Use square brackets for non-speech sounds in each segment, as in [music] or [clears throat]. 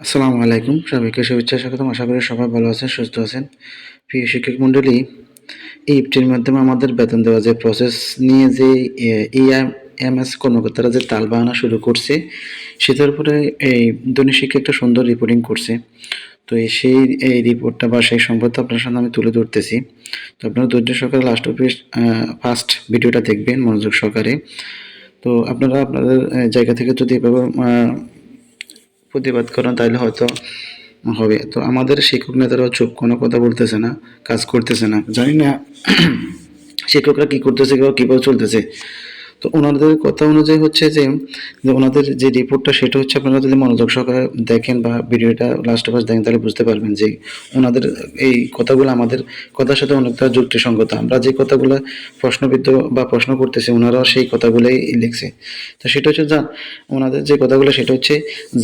আসসালামু আলাইকুম, সবাইকে শুভেচ্ছা, স্বাগতম। আশা করি সবাই ভালো আছেন, সুস্থ আছেন। প্রিয় শিক্ষক মণ্ডলী, এই ইপটির মাধ্যমে আমাদের বেতন দেওয়া যে প্রসেস নিয়ে যে এম এস কর্মকর্তারা যে তাল বাহানা শুরু করছে, সেটার উপরে এই দৈনিক শিক্ষা একটা সুন্দর রিপোর্টিং করছে। তো এই সেই, এই রিপোর্টটা বা সেই সংবাদটা আপনার সামনে আমি তুলে ধরতেছি। তো আপনারা ধৈর্য সহকারে লাস্ট অফিস ফার্স্ট ভিডিওটা দেখবেন মনোযোগ সহকারে। তো আপনারা আপনাদের জায়গা থেকে যদি এভাবে প্রতিবাদ করেন তাহলে হয়তো হবে। তো আমাদের শিক্ষক নেতারাও চুপ, কোনো কথা বলতেছে না, কাজ করতেছে না। জানি না [clears throat] শিক্ষকরা কী করতেছে কিংবা কীভাবে চলতেছে। তো ওনাদের কথা অনুযায়ী হচ্ছে যে ওনাদের যে রিপোর্টটা, সেটা হচ্ছে আপনারা যদি মনোযোগ সহকারে দেখেন বা ভিডিওটা লাস্ট অফ দেখেন, তাহলে বুঝতে পারবেন যে ওনাদের এই কথাগুলো আমাদের কথার সাথে অনেকটা যুক্তিসঙ্গত। আমরা যে কথাগুলো প্রশ্নবিদ্ধ বা প্রশ্ন করতেছি ওনারাও সেই কথাগুলোই লিখছে। তো সেটা হচ্ছে যা ওনাদের যে কথাগুলো, সেটা হচ্ছে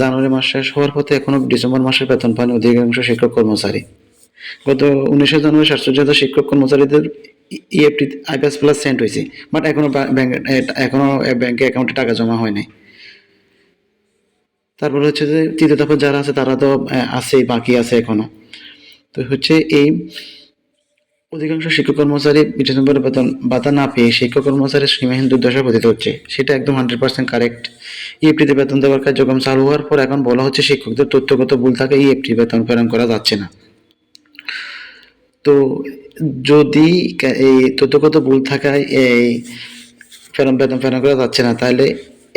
জানুয়ারি মাস শেষ হওয়ার পথে এখনও ডিসেম্বর মাসের বেতন পান অধিকাংশ শিক্ষক কর্মচারী। গত উনিশে জানুয়ারি স্বাস্থ্যজাত শিক্ষক কর্মচারীদের ইএফটি আইপিএস প্লাস সেন্ট হয়েছে। বাট এখনও ব্যাংক এখনও ব্যাংকে অ্যাকাউন্টে টাকা জমা হয় নাই। তারপরে হচ্ছে যে তৃতীয় দফা যারা আছে, তারা তো আছেই, বাকি আছে এখনও। তো হচ্ছে এই অধিকাংশ শিক্ষক কর্মচারী ডিসেম্বরের বেতন ভাতা না পেয়ে শিক্ষক কর্মচারীর সীমাহীন দুর্দশা পতিত হচ্ছে। সেটা একদম হান্ড্রেড পার্সেন্ট কারেক্ট ইএফটিতে বেতন দেওয়ার কার্যক্রম চালু হওয়ার পর এখন বলা হচ্ছে শিক্ষকদের তথ্যগত ভুল থাকে ইএফটি বেতন প্রেরণ করা যাচ্ছে না। তো যদি এই তথ্যগত ভুল থাকায় এই ফেরম বেতন ফেরন করা যাচ্ছে না, তাহলে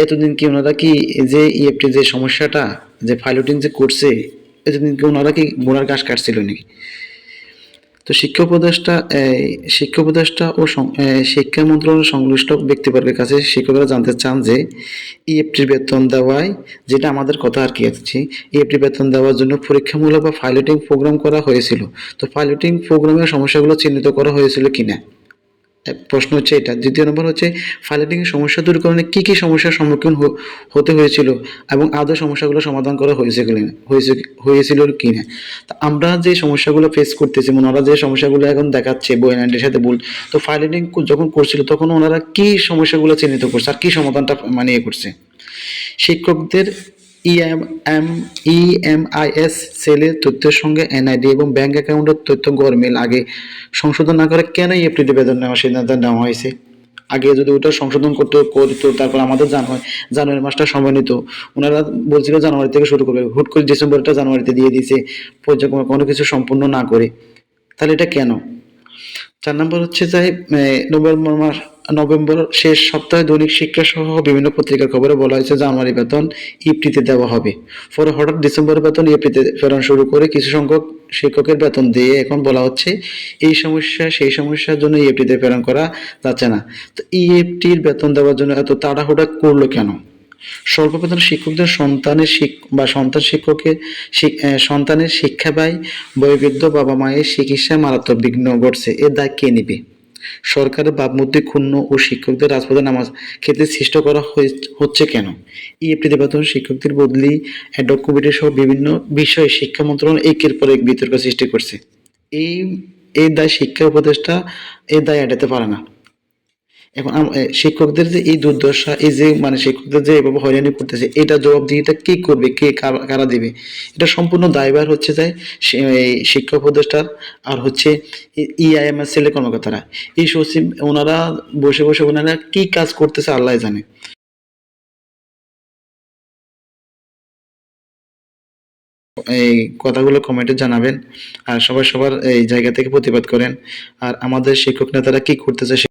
এতদিন কি ওনারা কি যে ইএফটি যে সমস্যাটা, যে ফাইলটিং যে করছে, এতদিন কি ওনারা কি গোড়ার ঘাস কাটছিল নাকি? তো শিক্ষা উপদেষ্টা শিক্ষা উপদেষ্টা ও শিক্ষা মন্ত্রণালয়ের সংশ্লিষ্ট ব্যক্তিবর্গের কাছে শিক্ষকরা জানতে চান যে ইএফটির বেতন দেওয়ায়, যেটা আমাদের কথা আর কি আছে ইএফটি বেতন দেওয়ার জন্য পরীক্ষামূলক বা পাইলটিং প্রোগ্রাম করা হয়েছিল। তো পাইলটিং প্রোগ্রামের সমস্যাগুলো চিহ্নিত করা হয়েছিল কিনা? প্রশ্ন হচ্ছে এটা। দ্বিতীয় নম্বর হচ্ছে পাইলটিং এর সমস্যা দূরীকরণে কী কী সমস্যার সম্মুখীন হতে হয়েছিল এবং আদৌ সমস্যাগুলো সমাধান করা হয়েছে কিনা, হয়েছে হয়েছিল কি না তা আমরা যে সমস্যাগুলো ফেস করতেছি মানে ওনারা যে সমস্যাগুলো এখন দেখাচ্ছে, বই বইনান্ডের সাথে বল তো ফাইলিং যখন করছিল, তখন ওনারা কী সমস্যাগুলো চিহ্নিত করছে, আর কী সমাধানটা মানে ইয়ে করছে? শিক্ষকদের ইএম ইএমআইএস সেলের তথ্যের সঙ্গে এনআইডি এবং ব্যাংক অ্যাকাউন্টের তথ্য গরমিল আগে সংশোধন না করে কেন এই এফটিডি বেতন নেওয়ার সিদ্ধান্ত নেওয়া হয়েছে? আগে যদি ওটা সংশোধন করতে, করতো, তারপর আমাদের জানুয়ারি জানুয়ারি মাসটা সময় নিত। ওনারা বলছিল জানুয়ারি থেকে শুরু করবে। হুট করে ডিসেম্বরটা জানুয়ারিতে দিয়ে দিয়েছে। পর্যায়ক্রমে কোনো কিছু সম্পূর্ণ না করে। তাহলে এটা কেন? চার নম্বর হচ্ছে যে নভেম্বর মাস, নভেম্বর শেষ সপ্তাহে দৈনিক শিক্ষা সহ বিভিন্ন পত্রিকার খবরে বলা হয়েছে জানুয়ারি বেতন ইপ্রিতে দেওয়া হবে। পরে হঠাৎ ডিসেম্বর বেতন ইপ্রিতে ফেরান শুরু করে কিছু সংখ্যক শিক্ষকের বেতন দিয়ে এখন বলা হচ্ছে, এই সমস্যা, সেই সমস্যার জন্য ইএফটিতে প্রেরণ করা যাচ্ছে না। তো ইএফটির বেতন দেওয়ার জন্য এত তাড়াহুড়া করল কেন? বেতন শিক্ষকদের সন্তানের বা সন্তান শিক্ষকের সন্তানের শিক্ষা ব্যয়, বয়োবৃদ্ধ বাবা মায়ের চিকিৎসায় মারাত্মক বিঘ্ন ঘটছে। এর দায় কে নেবে? সরকারের ভাবমূর্তি ক্ষুণ্ণ ও শিক্ষকদের রাজপথে নামাজ খেতে সৃষ্ট করা হচ্ছে কেন? ইএফটিতে বেতন শিক্ষকদের বদলি, অ্যাডক সহ বিভিন্ন বিষয়ে শিক্ষা মন্ত্রণালয় একের পর এক বিতর্ক সৃষ্টি করছে। এই এই দায় শিক্ষা উপদেষ্টা এই দায় এড়াতে পারে না। এখন শিক্ষকদের যে এই দুর্দশা, এই যে মানে শিক্ষকদের যে এভাবে হয়রানি করতেছে, এটা জবাবদিহিতা কে করবে, কে কারা দিবে? এটা সম্পূর্ণ দায়ভার হচ্ছে যে শি- এই শিক্ষা উপদেষ্টার আর হচ্ছে ইআইএমএস সেলের কর্মকর্তারা। এই সচিব ওনারা বসে বসে ওনারা কি কাজ করতেছে আল্লাহ জানে। এই কথাগুলো কমেন্টে জানাবেন আর সবাই সবার এই জায়গা থেকে প্রতিবাদ করেন। আর আমাদের শিক্ষক নেতারা কি করতেছে